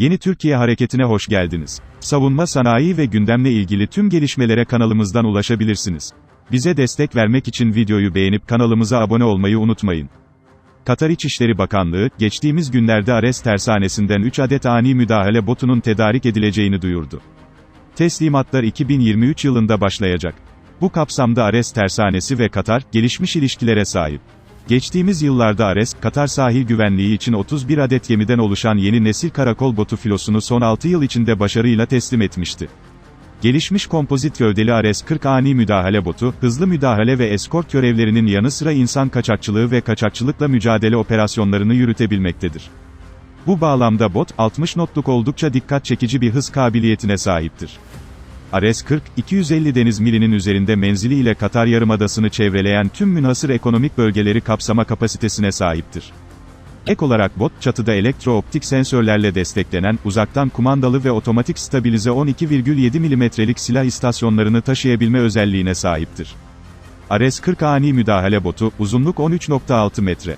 Yeni Türkiye Hareketi'ne hoş geldiniz. Savunma sanayi ve gündemle ilgili tüm gelişmelere kanalımızdan ulaşabilirsiniz. Bize destek vermek için videoyu beğenip kanalımıza abone olmayı unutmayın. Katar İçişleri Bakanlığı, geçtiğimiz günlerde Ares tersanesinden 3 adet ani müdahale botunun tedarik edileceğini duyurdu. Teslimatlar 2023 yılında başlayacak. Bu kapsamda Ares tersanesi ve Katar, gelişmiş ilişkilere sahip. Geçtiğimiz yıllarda Ares, Katar sahil güvenliği için 31 adet gemiden oluşan yeni nesil karakol botu filosunu son 6 yıl içinde başarıyla teslim etmişti. Gelişmiş kompozit gövdeli Ares 40 ani müdahale botu, hızlı müdahale ve eskort görevlerinin yanı sıra insan kaçakçılığı ve kaçakçılıkla mücadele operasyonlarını yürütebilmektedir. Bu bağlamda bot, 60 notluk oldukça dikkat çekici bir hız kabiliyetine sahiptir. Ares 40, 250 deniz milinin üzerinde menzili ile Katar Yarımadası'nı çevreleyen tüm münhasır ekonomik bölgeleri kapsama kapasitesine sahiptir. Ek olarak bot, çatıda elektro-optik sensörlerle desteklenen, uzaktan kumandalı ve otomatik stabilize 12,7 mm'lik silah istasyonlarını taşıyabilme özelliğine sahiptir. Ares 40 ani müdahale botu, uzunluk 13.6 metre.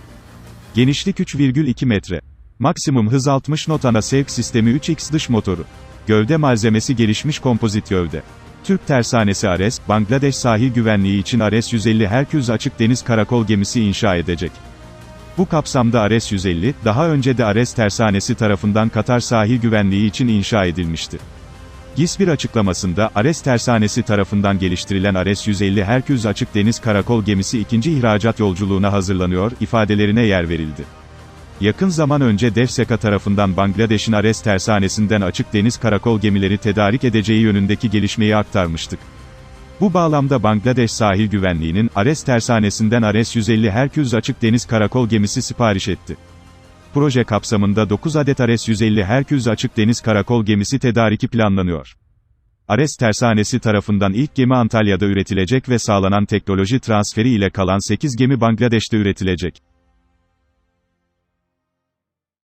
Genişlik 3,2 metre. Maksimum hız 60 knot ana sevk sistemi 3x dış motoru. Gövde malzemesi gelişmiş kompozit gövde. Türk tersanesi Ares, Bangladeş sahil güvenliği için Ares 150 Herküz açık deniz karakol gemisi inşa edecek. Bu kapsamda Ares 150, daha önce de Ares tersanesi tarafından Katar sahil güvenliği için inşa edilmişti. GİS bir açıklamasında, Ares tersanesi tarafından geliştirilen Ares 150 Herküz açık deniz karakol gemisi ikinci ihracat yolculuğuna hazırlanıyor, ifadelerine yer verildi. Yakın zaman önce DEFSEKA tarafından Bangladeş'in Ares tersanesinden açık deniz karakol gemileri tedarik edeceği yönündeki gelişmeyi aktarmıştık. Bu bağlamda Bangladeş sahil güvenliğinin, Ares tersanesinden Ares 150 Herküz açık deniz karakol gemisi sipariş etti. Proje kapsamında 9 adet Ares 150 Herküz açık deniz karakol gemisi tedariki planlanıyor. Ares tersanesi tarafından ilk gemi Antalya'da üretilecek ve sağlanan teknoloji transferi ile kalan 8 gemi Bangladeş'te üretilecek.